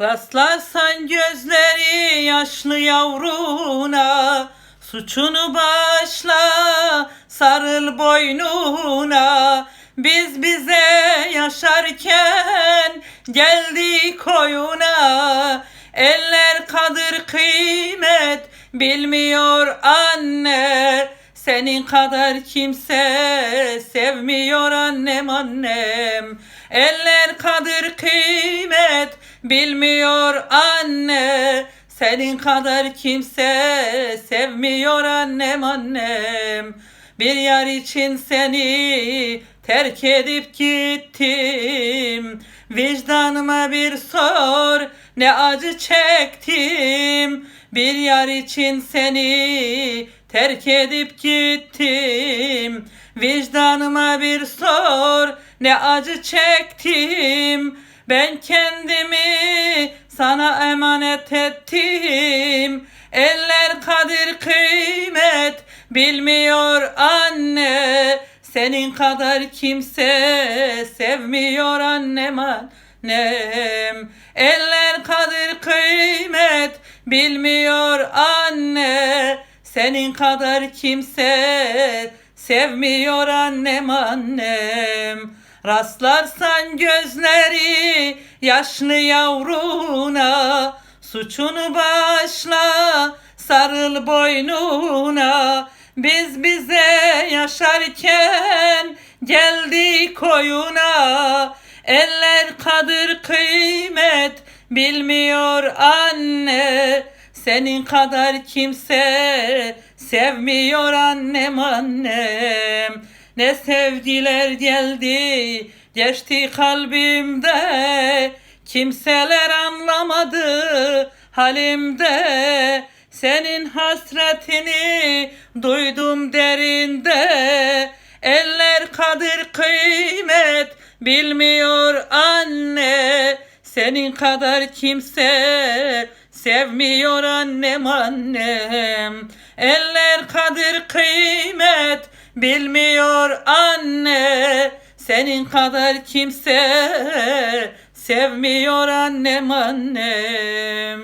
Rastlarsan gözleri yaşlı yavruna Suçunu başla sarıl boynuna. Biz bize yaşarken geldik oyuna Eller kadır kıymet bilmiyor anne. Senin kadar kimse sevmiyor annem annem. Eller kadır kıymet bilmiyor anne Senin kadar kimse sevmiyor annem annem. Bir yar için seni terk edip gittim. Vicdanıma bir sor ne acı çektim. Bir yar için seni terk edip gittim. Vicdanıma bir sor ne acı çektim Ben kendimi sana emanet ettim. Eller kadir kıymet bilmiyor anne. Senin kadar kimse sevmiyor annem annem. Eller kadir kıymet bilmiyor anne. Senin kadar kimse sevmiyor annem annem Rastlarsan gözleri yaşlı yavruna Suçunu başla sarıl boynuna. Biz bize yaşarken geldik oyuna Eller kadır kıymet bilmiyor anne. Senin kadar kimse sevmiyor annem annem Ne sevgiler geldi geçti kalbimde. Kimseler anlamadı halimde. Senin hasretini duydum derinde. Eller kadir kıymet bilmiyor anne. Senin kadar kimse sevmiyor annem annem. Eller kadir kıymet bilmiyor anne Senin kadar kimse. Sevmiyor annem annem